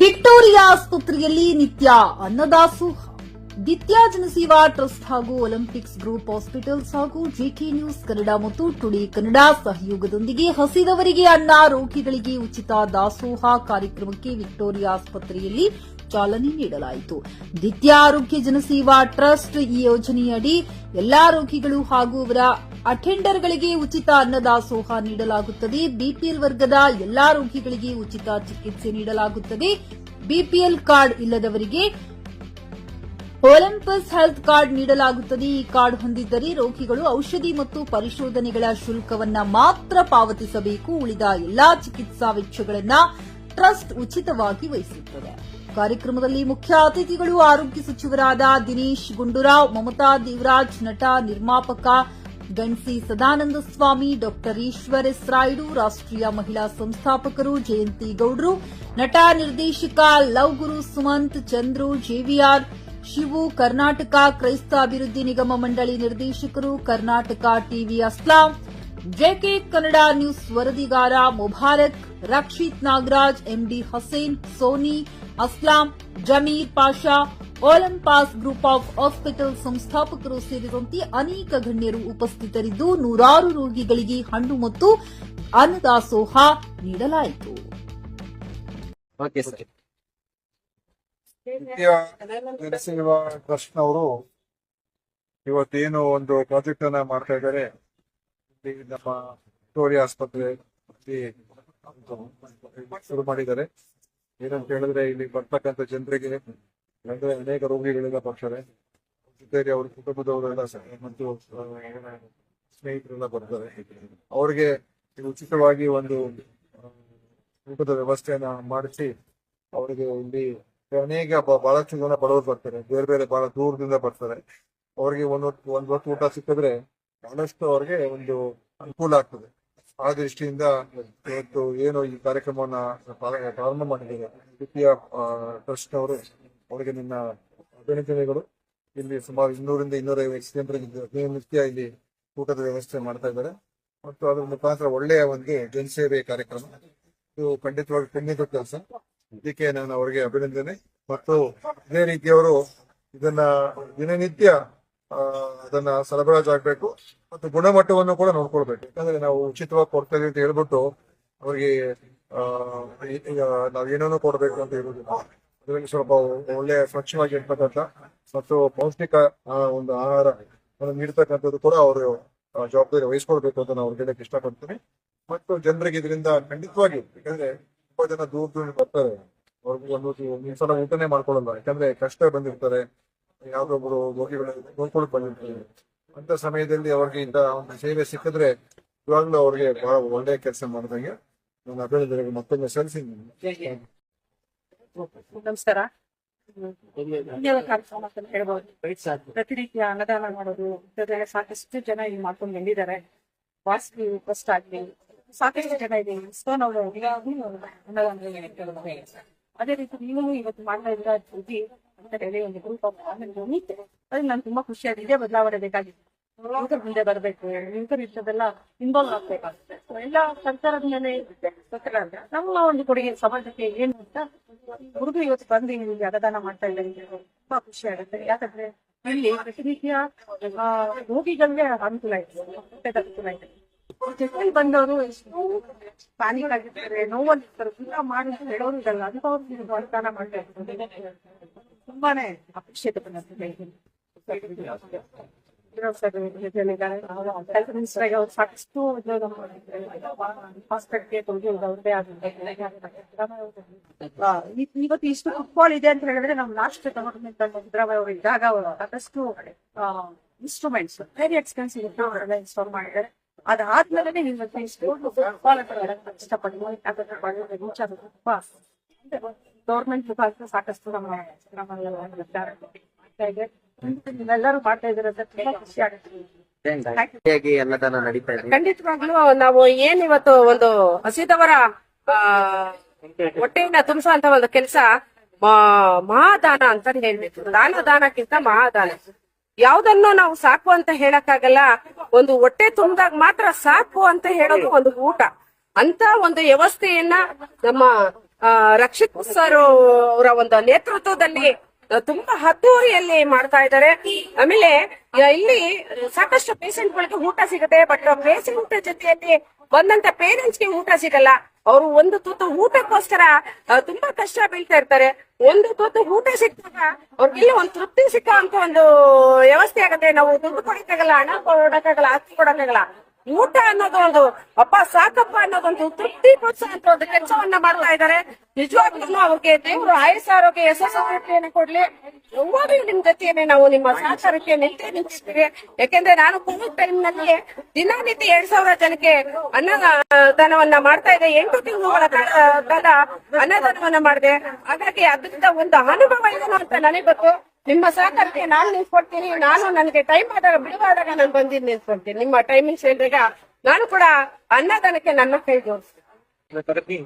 Victoria ಆಸ್ಪತ್ರೆಯಲ್ಲಿ ನಿತ್ಯ ಅನ್ನದಾಸೋಹ ದಿತ್ಯ ಜನಸೇವಾ ಟ್ರಸ್ಟ್ ಹಾಗೂ ಒಲಿಂಪಿಕ್ಸ್ ಗ್ರೂಪ್ ಹಾಸ್ಪಿಟಲ್ಸ್ ಹಾಗೂ ಜೆಕೆ ನ್ಯೂಸ್ ಕನ್ನಡ ಮತ್ತು ಟುಡಿ ಕನ್ನಡ ಸಹಯೋಗದೊಂದಿಗೆ ಹಸಿದವರಿಗೆ ಅನ್ನ, ರೋಗಿಗಳಿಗೆ ಉಚಿತ ದಾಸೋಹ ಕಾರ್ಯಕ್ರಮಕ್ಕೆ ವಿಕ್ಟೋರಿಯಾ ಆಸ್ಪತ್ರೆಯಲ್ಲಿ ಚಾಲನೆ ನೀಡಲಾಯಿತು. ದಿತ್ಯ ಆರೋಗ್ಯ ಜನಸೇವಾ ಟ್ರಸ್ಟ್ ಈ ಯೋಜನೆಯಡಿ ಎಲ್ಲಾ ರೋಗಿಗಳು ಹಾಗೂ ಅವರ ಅಟೆಂಡರ್ಗಳಿಗೆ ಉಚಿತ ಅನ್ನದಾಸೋಹ ನೀಡಲಾಗುತ್ತದೆ. ಬಿಪಿಎಲ್ ವರ್ಗದ ಎಲ್ಲಾ ರೋಗಿಗಳಿಗೆ ಉಚಿತ ಚಿಕಿತ್ಸೆ ನೀಡಲಾಗುತ್ತದೆ. ಬಿಪಿಎಲ್ ಕಾರ್ಡ್ ಇಲ್ಲದವರಿಗೆ ಒಲಿಂಪಸ್ ಹೆಲ್ತ್ ಕಾರ್ಡ್ ನೀಡಲಾಗುತ್ತದೆ. ಈ ಕಾರ್ಡ್ ಹೊಂದಿದ್ದರೆ ರೋಗಿಗಳು ಔಷಧಿ ಮತ್ತು ಪರಿಶೋಧನೆಗಳ ಶುಲ್ಕವನ್ನ ಮಾತ್ರ ಪಾವತಿಸಬೇಕು. ಉಳಿದ ಎಲ್ಲಾ ಚಿಕಿತ್ಸಾ ವೆಚ್ಚಗಳನ್ನ ಟ್ರಸ್ಟ್ ಉಚಿತವಾಗಿ ವಹಿಸುತ್ತದೆ. ಕಾರ್ಯಕ್ರಮದಲ್ಲಿ ಮುಖ್ಯ ಅತಿಥಿಗಳು, ಆರೋಗ್ಯ ಸಚಿವರಾದ ದಿನೇಶ್ ಗುಂಡೂರಾವ್, ಮಮತಾ ದೇವರಾಜ್, ನಟ, ನಿರ್ಮಾಪಕ ಗಣ್ಸಿ ಸದಾನಂದ ಸ್ವಾಮಿ, ಡಾಕ್ಟರ್ ಈಶ್ವರ್ ಎಸ್ ರಾಯ್ಡು, ರಾಷ್ಟ್ರೀಯ ಮಹಿಳಾ ಸಂಸ್ಥಾಪಕರು ಜಯಂತಿ ಗೌಡ್ರು, ನಟ ನಿರ್ದೇಶಕ ಲವ್ ಗುರು ಸುಮಂತ್, ಚಂದ್ರು, ಜೆವಿಆರ್, ಶಿವು, ಕರ್ನಾಟಕ ಕ್ರೈಸ್ತ ಅಭಿವೃದ್ಧಿ ನಿಗಮ ಮಂಡಳಿ ನಿರ್ದೇಶಕರು, Karnataka TV Aslam, JK Kannada News ವರದಿಗಾರ Mubarak, Rakshith Nagaraj, MD Hasen, Soni, Aslam, Zameer Pasha Olympus Group of Hospital ಸಂಸ್ಥಾಪಕರು ಸೇರಿದಂತೆ ಅನೇಕ ಗಣ್ಯರು ಉಪಸ್ಥಿತರಿದ್ದು ನೂರಾರು ರೋಗಿಗಳಿಗೆ ಹಣ್ಣು ಮತ್ತು ಅನ್ನದಾಸೋಹ ನೀಡಲಾಯಿತು. ಓಕೆ ಸರ್ ನಿತ್ಯ ಜನಸೇವಾ ಟ್ರಸ್ಟ್ನವರು ಇವತ್ತೇನು ಒಂದು ಪ್ರಾಜೆಕ್ಟ್ ಅನ್ನ ಮಾಡ್ತಾ ಇದ್ದಾರೆ. ನಮ್ಮ ವಿಕ್ಟೋರಿಯಾ ಆಸ್ಪತ್ರೆ ಶುರು ಮಾಡಿದ್ದಾರೆ. ಏನಂತ ಹೇಳಿದ್ರೆ ಇಲ್ಲಿ ಬರ್ತಕ್ಕಂಥ ಜನರಿಗೆ ಅಂದ್ರೆ ಅನೇಕ ರೋಗಿಗಳೆಲ್ಲ ಬರ್ತಾರೆ. ಜೊತೆಗೆ ಅವ್ರ ಕುಟುಂಬದವರೆಲ್ಲ ಮತ್ತು ಸ್ನೇಹಿತರೆಲ್ಲ ಬರ್ತಾರೆ. ಅವ್ರಿಗೆ ಉಚಿತವಾಗಿ ಒಂದು ಊಟದ ವ್ಯವಸ್ಥೆಯನ್ನ ಮಾಡಿಸಿ ಅವರಿಗೆ ಇಲ್ಲಿ ಅನೇಕ ಬಹಳಷ್ಟು ಜನ ಬಡವರು ಬರ್ತಾರೆ. ಬೇರೆ ಬೇರೆ ಬಹಳ ದೂರದಿಂದ ಬರ್ತಾರೆ. ಅವರಿಗೆ ಒಂದ್ ಒಂದ್ ಹೊತ್ತು ಊಟ ಸಿಕ್ಕಿದ್ರೆ ಬಹಳಷ್ಟು ಅವ್ರಿಗೆ ಒಂದು ಅನುಕೂಲ ಆಗ್ತದೆ. ಆ ದೃಷ್ಟಿಯಿಂದ ಇವತ್ತು ಏನು ಈ ಕಾರ್ಯಕ್ರಮವನ್ನ ಪ್ರಾರ- ಪ್ರಾರಂಭ ಮಾಡಿದ್ದಾರೆ. ದ್ವಿತೀಯ ಟ್ರಸ್ಟ್ ಅವರು ಅವರಿಗೆ ನನ್ನ ಅಭಿನಂದನೆಗಳು. ಇಲ್ಲಿ ಸುಮಾರು ಇನ್ನೂರಿಂದ ಇನ್ನೂರೈವತ್ತು ಜನರಿಗೆ ದಿನನಿತ್ಯ ಇಲ್ಲಿ ಊಟದ ವ್ಯವಸ್ಥೆ ಮಾಡ್ತಾ ಇದ್ದಾರೆ. ಮತ್ತು ಅದರ ಮುಖಾಂತರ ಒಳ್ಳೆಯ ಒಂದು ಜನಸೇವೆ ಕಾರ್ಯಕ್ರಮ. ಇದು ಖಂಡಿತವಾಗಿ ಖಂಡಿತ ಕೆಲಸ. ಇದಕ್ಕೆ ನಾನು ಅವರಿಗೆ ಅಭಿನಂದನೆ. ಮತ್ತು ಇದೇ ರೀತಿಯವರು ಇದನ್ನ ದಿನನಿತ್ಯ ಅದನ್ನ ಸರಬರಾಜು ಆಗ್ಬೇಕು. ಮತ್ತು ಗುಣಮಟ್ಟವನ್ನು ಕೂಡ ನೋಡ್ಕೊಳ್ಬೇಕು. ಯಾಕಂದ್ರೆ ನಾವು ಉಚಿತವಾಗಿ ಕೊಡ್ತಾ ಇದೀವಿ ಅಂತ ಹೇಳ್ಬಿಟ್ಟು ಅವ್ರಿಗೆ ಈಗ ನಾವು ಏನೇನೋ ಕೊಡ್ಬೇಕು ಅಂತ ಇರುವುದಿಲ್ಲ ಅದರಲ್ಲಿ ಸ್ವಲ್ಪ ಒಳ್ಳೆ ಸ್ವಚ್ಛವಾಗಿ ಇರ್ತಕ್ಕಂಥ ಮತ್ತು ಪೌಷ್ಟಿಕ ಒಂದು ಆಹಾರ ನೀಡ್ತಕ್ಕಂಥದ್ದು ಕೂಡ ಅವರು ಜವಾಬ್ದಾರಿ ವಹಿಸ್ಕೊಳ್ಬೇಕು ಅಂತ ನಾವು ಹೇಳಕ್ ಇಷ್ಟಪಡ್ತೀನಿ. ಮತ್ತು ಜನರಿಗೆ ಇದರಿಂದ ಖಂಡಿತವಾಗಿ, ಯಾಕಂದ್ರೆ ತುಂಬಾ ಜನ ದೂರ ದೂರ ಬರ್ತಾರೆ. ಅವ್ರಿಗೆ ಒಂದು ಒಂದ್ ಸಲ ಊಟನೇ ಮಾಡ್ಕೊಳ್ಳಲ್ಲ. ಯಾಕಂದ್ರೆ ಕಷ್ಟ ಬಂದಿರ್ತಾರೆ. ಯಾವ್ದೊಬ್ರು ರೋಗಿಗಳು ನೋಡ್ಕೊಳಕ್ ಬಂದಿರ್ತಾರೆ. ಅಂತ ಸಮಯದಲ್ಲಿ ಅವ್ರಿಗೆ ಇಂತ ಒಂದು ಸೇವೆ ಸಿಕ್ಕಿದ್ರೆ ಇವಾಗ್ಲೂ ಅವ್ರಿಗೆ ಬಹಳ ಒಳ್ಳೆಯ ಕೆಲಸ ಮಾಡಿದಂಗೆ ನನ್ನ ಅಭಿನಂದನೆಗೆ ಮತ್ತೊಮ್ಮೆ ಸಲ್ಲಿಸಿದ್ದೀನಿ ನಮಸ್ಕಾರ. ಕಾರ್ಯಕ್ರಮ ಹೇಳ್ಬೋದು. ಪ್ರತಿನಿತ್ಯ ಅನ್ನದಾನ ಮಾಡೋದು ಇಂಥದ್ದೆಲ್ಲ ಸಾಕಷ್ಟು ಜನ ಇಲ್ಲಿ ಮಾಡ್ಕೊಂಡು ಬಂದಿದ್ದಾರೆ. ವಾಸ್ವಿ ಫಸ್ಟ್ ಆಗ್ಲಿ ಸಾಕಷ್ಟು ಜನ ಇದೆ ಇಸ್ಕಾನ್ ಅವರು ಅದೇ ರೀತಿ ನೀವು ಇವತ್ತು ಮಾಡ್ತಾ ಇದ್ರ ಅಂತ ಹೇಳಿ ಒಂದು ಗ್ರೂಪ್ ಆಫ್ ಅದ್ರಲ್ಲಿ ನಾನು ತುಂಬಾ ಖುಷಿಯಾಗಿದೆ ಬದಲಾವಣೆ ಬೇಕಾಗಿತ್ತು. ಮುಂದೆ ಬರಬೇಕು ಇಂಥ ವಿಷಯದೆಲ್ಲ ಇನ್ವಾಲ್ವ್ ಆಗ್ಬೇಕಾಗುತ್ತೆ. ಎಲ್ಲ ಸರ್ಕಾರದ ಮೇಲೆ ಇರುತ್ತೆ ಅಂದ್ರೆ ನಮ್ಮ ಒಂದು ಕೊಡುಗೆ ಸಮಾಜಕ್ಕೆ ಏನು ಅಂತ ಹುಡುಗ ಇವತ್ತು ಬಂದು ನಿಮ್ಗೆ ಅಗದಾನ ಮಾಡ್ತಾ ಇದ್ದಾರೆ. ತುಂಬಾ ಖುಷಿ ಆಗುತ್ತೆ. ಯಾಕಂದ್ರೆ ಇಲ್ಲಿ ಪ್ರತಿನಿತ್ಯ ರೋಗಿಗಳಿಗೆ ಅನುಕೂಲ ಇದೆ. ಅನುಕೂಲ ಇದೆ. ಜೊತೆಲಿ ಬಂದವರು ಎಷ್ಟು ಪ್ಯಾನಿಕ್ ಆಗಿರ್ತಾರೆ ನೋವಲ್ಲಿರ್ತಾರೆ ಊಟ ಮಾಡಿ ಹೇಳೋರು ಇದಲ್ಲ. ಅಂತ ಅವ್ರು ಅನುದಾನ ಮಾಡ್ತಾ ಇರ್ತಾರೆ ತುಂಬಾನೇ ಅಪ್ರಿಷಿಯೇಟ್ ಅಂತ ಸಾಕಷ್ಟು ಇವತ್ತು ಇಷ್ಟು ಫುಟ್ಬಾಲ್ ಇದೆ ಅಂತ ಹೇಳಿದ್ರೆ ನಾವು ಲಾಸ್ಟ್ ಗವರ್ಮೆಂಟ್ ಸಿದ್ದರಾಮಯ್ಯ ಅವರು ಇದ್ದಾಗ ಅವರು ಸಾಕಷ್ಟು ಇನ್ಸ್ಟ್ರೂಮೆಂಟ್ಸ್ ವೆರಿ ಎಕ್ಸ್ಪೆನ್ಸಿವ್ ಇನ್ಸ್ಟಾಲ್ ಮಾಡಿದ್ದಾರೆ ಅದಾದ್ಮೇಲೆ ಇವತ್ತು ಇಷ್ಟು ಫುಟ್ಬಾಲ್ ಗೌರ್ಮೆಂಟ್ ಸಾಕಷ್ಟು ನಮ್ಮ ಸಿದ್ದರಾಮಯ್ಯ ನೀವೆಲ್ಲರೂ ಮಾಡ್ತಾ ತುಂಬಾ ಖುಷಿ ಆಗುತ್ತೆ. ಹೇಗೆ ಅನ್ನದಾನ ನಡೀತಾ ಇದೆ? ಖಂಡಿತವಾಗ್ಲೂ ನಾವು ಏನ್ ಇವತ್ತು ಒಂದು ಹಸಿದವರ ಹೊಟ್ಟೆಯನ್ನ ತುಂಬಿಸುವಂತ ಒಂದು ಕೆಲಸ ಮಹಾದಾನ ಅಂತ ಹೇಳ್ಬೇಕು. ದಾನ ದಾನಕ್ಕಿಂತ ಮಹಾದಾನ. ಯಾವ್ದನ್ನು ನಾವು ಸಾಕು ಅಂತ ಹೇಳಕ್ಕಾಗಲ್ಲ ಒಂದು ಹೊಟ್ಟೆ ತುಂಬಿದಾಗ ಮಾತ್ರ ಸಾಕು ಅಂತ ಹೇಳೋದು ಒಂದು ಊಟ. ಅಂತ ಒಂದು ವ್ಯವಸ್ಥೆಯನ್ನ ನಮ್ಮ ರಕ್ಷಿತ್ ಸರ್ ಅವರ ಒಂದು ನೇತೃತ್ವದಲ್ಲಿ ತುಂಬಾ ಹತ್ತೂರಿಯಲ್ಲಿ ಮಾಡ್ತಾ ಇದ್ದಾರೆ. ಆಮೇಲೆ ಇಲ್ಲಿ ಸಾಕಷ್ಟು ಪೇಷಂಟ್ ಗಳಿಗೆ ಊಟ ಸಿಗುತ್ತೆ ಬಟ್ ಪೇಷಂಟ್ ಜೊತೆಯಲ್ಲಿ ಬಂದಂತ ಪೇರೆಂಟ್ಸ್ಗೆ ಊಟ ಸಿಗಲ್ಲ. ಅವರು ಒಂದು ತುತ್ತು ಊಟಕ್ಕೋಸ್ಕರ ತುಂಬಾ ಕಷ್ಟ ಬೀಳ್ತಾ ಇರ್ತಾರೆ. ಒಂದು ತುತ್ತು ಊಟ ಸಿಕ್ಕಾಗ ಅವ್ರಿಗೆಲ್ಲ ಒಂದು ತೃಪ್ತಿ ಸಿಕ್ಕ ಅಂತ ಒಂದು ವ್ಯವಸ್ಥೆ ಆಗುತ್ತೆ. ನಾವು ದುಡ್ಡು ಕೊಡಕ್ಕಾಗಲ್ಲ, ಹಣ ಕೊಡಕ್ಕಾಗಲ್ಲ, ಆಸ್ತಿ ಕೊಡಕ್ಕಾಗಲ್ಲ. ಊಟ ಅನ್ನೋದು ಒಂದು, ಅಪ್ಪ ಸಾಕಪ್ಪ ಅನ್ನೋದೊಂದು ತೃಪ್ತಿ ಪಡಿಸುವಂತ ಕೆಲಸವನ್ನ ಮಾಡ್ತಾ ಇದ್ದಾರೆ. ನಿಜವಾಗ್ಲೂ ಅವ್ರಿಗೆ ದೇವರು ಆಯಸ್ಸ, ಆರೋಗ್ಯ ಯಶಸ್ಸನ್ನು ಕೊಡ್ಲಿ. ಯಾವಾಗ್ಲೂ ನಿಮ್ ಜೊತೆಯಲ್ಲಿ ನಾವು ನಿಮ್ಮ ಸಹಕಾರಕ್ಕೆ ನಿಂತೇ ನಿಂತಿರ್ತೀವಿ ಯಾಕೆಂದ್ರೆ ನಾನು ಕೋವಿಡ್ ಟೈಮ್ನಲ್ಲಿ ದಿನನಿತ್ಯ ಎರಡ್ ಸಾವಿರ ಜನಕ್ಕೆ ಅನ್ನದಾನವನ್ನ ಮಾಡ್ತಾ ಇದ್ದೆ. ಎಂಟು ತಿಂಗಳ ಕಾಲ ಅನ್ನದಾನವನ್ನ ಮಾಡಿದೆ. ಹಾಗಾಗಿ ಅದರಿಂದ ಒಂದು ಅನುಭವ ಏನು ಅಂತ ನನಗೆ ಗೊತ್ತು. ನಿಮ್ಮ ಸಹಕಾರಕ್ಕೆ ನಾನು ನಿಂತ್ಕೊಡ್ತೀನಿ ನಾನು ನನಗೆ ಟೈಮ್ ಆದಾಗ ಬಿಡುವಾದಾಗ ನಾನು ಬಂದಿದ್ದು ನಿಂತ್ಕೊಳ್ತೀನಿ ನಿಮ್ಮ ಟೈಮಿಂಗ್ಸ್ ಹೇಳಿದಾಗ ನಾನು ಕೂಡ ಅನ್ನದಾನಕ್ಕೆ ನನ್ನ ಕೈ ಜೋಡಿಸ್ತೀನಿ.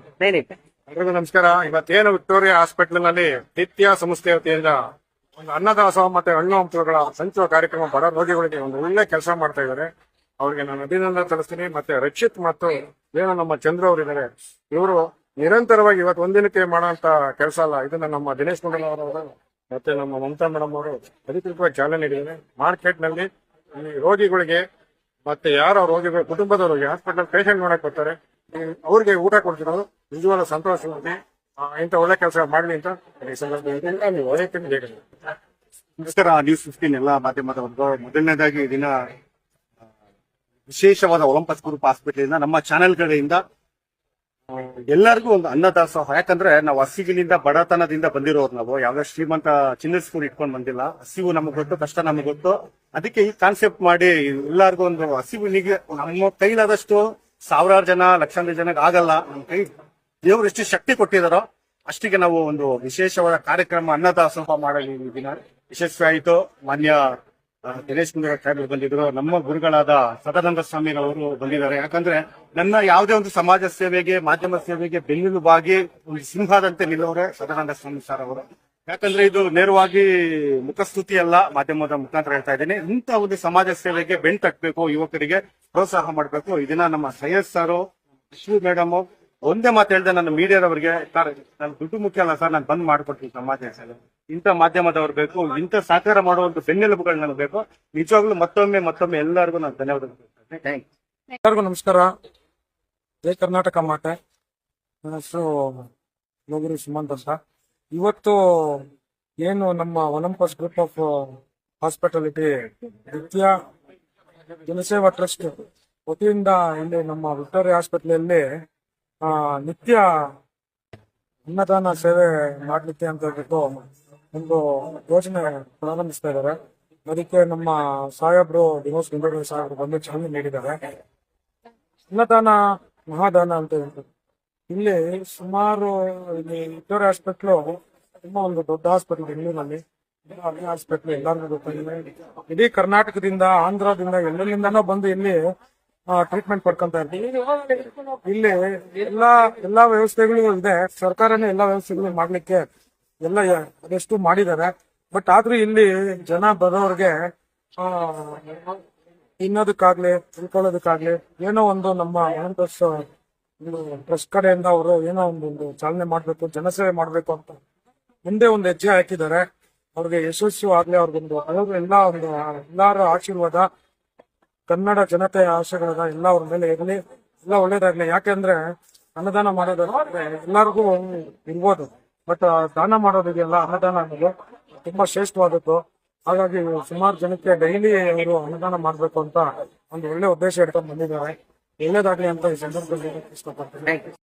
ಎಲ್ರಿಗೂ ನಮಸ್ಕಾರ. ಇವತ್ತೇನು ವಿಕ್ಟೋರಿಯಾ ಹಾಸ್ಪಿಟಲ್ನಲ್ಲಿ ನಿತ್ಯ ಸಂಸ್ಥೆ ವತಿಯಿಂದ ಒಂದು ಅನ್ನದಾಸೋಹ ಮತ್ತೆ ಹಣ್ಣು ಹಂಪಲುಗಳ ಸಂಚುವ ಕಾರ್ಯಕ್ರಮ ಬಡ ರೋಗಿಗಳಿಗೆ ಒಂದು ಒಳ್ಳೆ ಕೆಲಸ ಮಾಡ್ತಾ ಇದ್ದಾರೆ. ಅವ್ರಿಗೆ ನಾನು ಅಭಿನಂದನೆ ತಿಳಿಸ್ತೀನಿ ಮತ್ತೆ ರಕ್ಷಿತ್ ಮತ್ತು ಏನು ನಮ್ಮ ಚಂದ್ರ ಅವರಿದ್ದಾರೆ ಇವರು ನಿರಂತರವಾಗಿ ಇವತ್ತು ಒಂದಿನಕ್ಕೆ ಮಾಡುವಂತ ಕೆಲಸ ಅಲ್ಲ. ಇದನ್ನ ನಮ್ಮ ದಿನೇಶ್ ಮಂಡಲ ಅವರು ಮತ್ತೆ ನಮ್ಮ ಮಮತಾ ಮೇಡಮ್ ಅವರು ಅಧಿಕೃತವಾಗಿ ಚಾಲನೆ ನೀಡಿದ್ದಾರೆ. ಮಾರ್ಕೆಟ್ನಲ್ಲಿ ಈ ರೋಗಿಗಳಿಗೆ ಮತ್ತೆ ಯಾರು ರೋಗಿಗಳ ಕುಟುಂಬದವರಿಗೆ ಹಾಸ್ಪಿಟಲ್ ಪೇಷಂಟ್ ನೋಡಕ್ ಬರ್ತಾರೆ. ಅವ್ರಿಗೆ ಊಟ ಕೊಡ್ತಿರೋದು ನಿಜವಾದ ಸಂತೋಷ ಇಂಥ ಒಳ್ಳೆ ಕೆಲಸ ಮಾಡಲಿ ಅಂತ ನೀವು. ನಮಸ್ಕಾರ ನ್ಯೂಸ್ ಫಿಫ್ಟೀನ್ ಎಲ್ಲ ಒಂದು ಮೊದಲನೇದಾಗಿ ದಿನ ವಿಶೇಷವಾದ ಒಲಂಪಸ್ ಗ್ರೂಪ್ ಹಾಸ್ಪಿಟಲ್ ನಮ್ಮ ಚಾನೆಲ್ ಕಡೆಯಿಂದ ಎಲ್ಲರಿಗೂ ಒಂದು ಅನ್ನದಾಸೋಹ ಯಾಕಂದ್ರೆ ನಾವು ಹಸಿವಿನಿಂದ, ಬಡತನದಿಂದ ಬಂದಿರೋರು ನಾವು. ಯಾವ್ದೇ ಶ್ರೀಮಂತ ಚಿನ್ನದ ಸ್ಕೂಲ್ ಇಟ್ಕೊಂಡ್ ಬಂದಿಲ್ಲ. ಹಸಿವು ನಮ್ಗೆ ಗೊತ್ತು, ಕಷ್ಟ ನಮ್ಗೆ ಗೊತ್ತು. ಅದಕ್ಕೆ ಈ ಕಾನ್ಸೆಪ್ಟ್ ಮಾಡಿ ಎಲ್ಲರಿಗೂ ಒಂದು ಹಸಿವಿನಿಗೆ ನಮ್ಮ ಕೈಲಾದಷ್ಟು ಸಾವಿರಾರು ಜನ, ಲಕ್ಷಾಂತರ ಜನಕ್ಕೆ ಆಗಲ್ಲ. ನಮ್ಮ ಕೈ ದೇವ್ರು ಎಷ್ಟು ಶಕ್ತಿ ಕೊಟ್ಟಿದಾರೋ ಅಷ್ಟಿಗೆ ನಾವು ಒಂದು ವಿಶೇಷವಾದ ಕಾರ್ಯಕ್ರಮ ಅನ್ನದಾಸೋಹ ಮಾಡಲಿ ಈ ದಿನ. ಯಶಸ್ವಿ ಆಯಿತು. ಮಾನ್ಯ ದಿನೇಶ್ ಗುಂಡೂರಾವ್ ಸಾಹೇಬರು ಬಂದಿದ್ರು. ನಮ್ಮ ಗುರುಗಳಾದ ಸದಾನಂದ ಸ್ವಾಮಿಗಳವರು ಬಂದಿದ್ದಾರೆ. ಯಾಕಂದ್ರೆ ನನ್ನ ಯಾವುದೇ ಒಂದು ಸಮಾಜ ಸೇವೆಗೆ, ಮಾಧ್ಯಮ ಸೇವೆಗೆ ಬೆನ್ನೆಲುಬಾಗಿ ಒಂದು ಸಿಂಹದಂತೆ ನಿಲ್ಲೋರೆ ಸದಾನಂದ ಸ್ವಾಮಿ ಸರ್ ಅವರು. ಯಾಕಂದ್ರೆ ಇದು ನೇರವಾಗಿ ಮುಖಸ್ತುತಿ ಅಲ್ಲ, ಮಾಧ್ಯಮದ ಮುಖಾಂತರ ಹೇಳ್ತಾ ಇದ್ದೀನಿ. ಇಂಥ ಒಂದು ಸಮಾಜ ಸೇವೆಗೆ ಬೆಣ್ ತಟ್ಟಬೇಕು ಯುವಕರಿಗೆ ಪ್ರೋತ್ಸಾಹ ಮಾಡಬೇಕು. ಇದನ್ನ ನಮ್ಮ ಸೈಯದ್ ಸಾರು ಅಶ್ವಿ ಮೇಡಮ್ ಒಂದೇ ಮಾತು ಹೇಳ್ದೆ ನನ್ನ ಮೀಡಿಯಾದವರಿಗೆ, ಸರ್, ನಾನು ದುಡ್ಡು ಮುಖ್ಯ ಅಲ್ಲ ಸರ್, ನಾನು ಬಂದ್ ಮಾಡ್ಕೊಡ್ತೀನಿ ಸಮಾಜ ಇಂಥ ಮಾಧ್ಯಮದವ್ರು ಬೇಕು, ಇಂಥ ಸಹಕಾರ ಮಾಡುವಂತ ಬೆನ್ನೆಲುಬುಗಳು ನನಗೆ ಬೇಕು. ನಿಜವಾಗ್ಲೂ ಮತ್ತೊಮ್ಮೆ ಮತ್ತೊಮ್ಮೆ ಎಲ್ಲರಿಗೂ ನಾನು ಧನ್ಯವಾದ ಎಲ್ಲರಿಗೂ ನಮಸ್ಕಾರ. ಜೈ ಕರ್ನಾಟಕ ಮಾತೆ. ನನ್ನ ಹೆಸರು ಲೋಗರಿ ಸುಮಂತ್ ಅಂತ. ಇವತ್ತು ಏನು ನಮ್ಮ ಒಲಂಪಸ್ ಗ್ರೂಪ್ ಆಫ್ ಹಾಸ್ಪಿಟಾಲಿಟಿ ನಿತ್ಯ ಜನಸೇವಾ ಟ್ರಸ್ಟ್ ವತಿಯಿಂದ ಇಲ್ಲಿ ನಮ್ಮ ವಿಕ್ಟೋರಿಯಾ ಹಾಸ್ಪಿಟಲ್ ನಿತ್ಯ ಅನ್ನದಾನ ಸೇವೆ ಮಾಡ್ಲಿಕ್ಕೆ ಅಂತ ಹೇಳ್ಬಿಟ್ಟು ಒಂದು ಯೋಜನೆ ಪ್ರಾರಂಭಿಸ್ತಾ ಇದ್ದಾರೆ. ಅದಕ್ಕೆ ನಮ್ಮ ಸಾಹೇಬ್ರು ದಿನೇಶ್ ಗುಂಡೂರು ಸಾಹೇಬ್ರು ಬಂದು ಚಾಲನೆ ನೀಡಿದ್ದಾರೆ. ಅನ್ನದಾನ, ಮಹಾದಾನ ಅಂತ ಹೇಳ್ತಾರೆ ಇಲ್ಲಿ ಸುಮಾರು ಇಲ್ಲಿ ವಿಕ್ಟೋರಿಯಾ ಹಾಸ್ಪಿಟ್ಲು ತುಂಬಾ ಒಂದು ದೊಡ್ಡ ಹಾಸ್ಪಿಟಲ್ ಬೆಂಗಳೂರಲ್ಲಿ. ಹಾಸ್ಪಿಟ್ಲ್ ಎಲ್ಲರಿಗೂ ಗೊತ್ತಾಗಿದೆ ಇಡೀ ಕರ್ನಾಟಕದಿಂದ, ಆಂಧ್ರದಿಂದ ಎಲ್ಲೆಲ್ಲಿಂದನೋ ಬಂದು ಇಲ್ಲಿ ಟ್ರೀಟ್ಮೆಂಟ್ ಪಡ್ಕೊಂತ ಇರ್ತೀವಿ. ಇಲ್ಲಿ ಎಲ್ಲಾ ಎಲ್ಲಾ ವ್ಯವಸ್ಥೆಗಳು ಇದೆ ಸರ್ಕಾರನೇ ಎಲ್ಲಾ ವ್ಯವಸ್ಥೆಗಳು ಮಾಡ್ಲಿಕ್ಕೆ ಎಲ್ಲ ಅದೆಷ್ಟು ಮಾಡಿದ್ದಾರೆ. ಬಟ್ ಆದ್ರೂ ಇಲ್ಲಿ ಜನ ಬರೋರ್ಗೆ ತಿನ್ನೋದಕ್ಕಾಗ್ಲಿ, ತಿಳ್ಕೊಳ್ಳೋದಕ್ಕಾಗ್ಲಿ ಏನೋ ಒಂದು ನಮ್ಮ ಅನಂತಸ್ ಒಂದು ಕಡೆಯಿಂದ ಅವರು ಏನೋ ಒಂದು ಚಾಲನೆ ಮಾಡ್ಬೇಕು, ಜನಸೇವೆ ಮಾಡ್ಬೇಕು ಅಂತ ಮುಂದೆ ಒಂದು ಹೆಜ್ಜೆ ಹಾಕಿದ್ದಾರೆ. ಅವ್ರಿಗೆ ಯಶಸ್ಸು ಆಗ್ಲಿ, ಅವ್ರಿಗೊಂದು, ಅವ್ರ ಎಲ್ಲ ಒಂದು, ಎಲ್ಲಾರ ಆಶೀರ್ವಾದ ಕನ್ನಡ ಜನತೆಯ ಆಶೆಗಳದ ಎಲ್ಲ ಅವ್ರ ಮೇಲೆ ಇರಲಿ ಎಲ್ಲ ಒಳ್ಳೇದಾಗ್ಲಿ. ಯಾಕೆಂದ್ರೆ ಅನ್ನದಾನ ಮಾಡೋದಂದ್ರೆ ಎಲ್ಲರಿಗೂ ಇರ್ಬೋದು. ಬಟ್ ದಾನ ಮಾಡೋದಿದೆಯಲ್ಲ, ಅನ್ನದಾನ ಅನ್ನೋದು ತುಂಬಾ ಶ್ರೇಷ್ಠವಾದದ್ದು. ಹಾಗಾಗಿ ಸುಮಾರು ಜನಕ್ಕೆ ಡೈಲಿ ಅವರು ಅನ್ನದಾನ ಮಾಡಬೇಕು ಅಂತ ಒಂದು ಒಳ್ಳೆ ಉದ್ದೇಶ ಇಟ್ಕೊಂಡು ಬಂದಿದ್ದಾರೆ. ಒಳ್ಳೇದಾಗ್ಲಿ ಅಂತ ಈ ಸಂದರ್ಭದಲ್ಲಿ ಇಷ್ಟಪಡ್ತೀನಿ.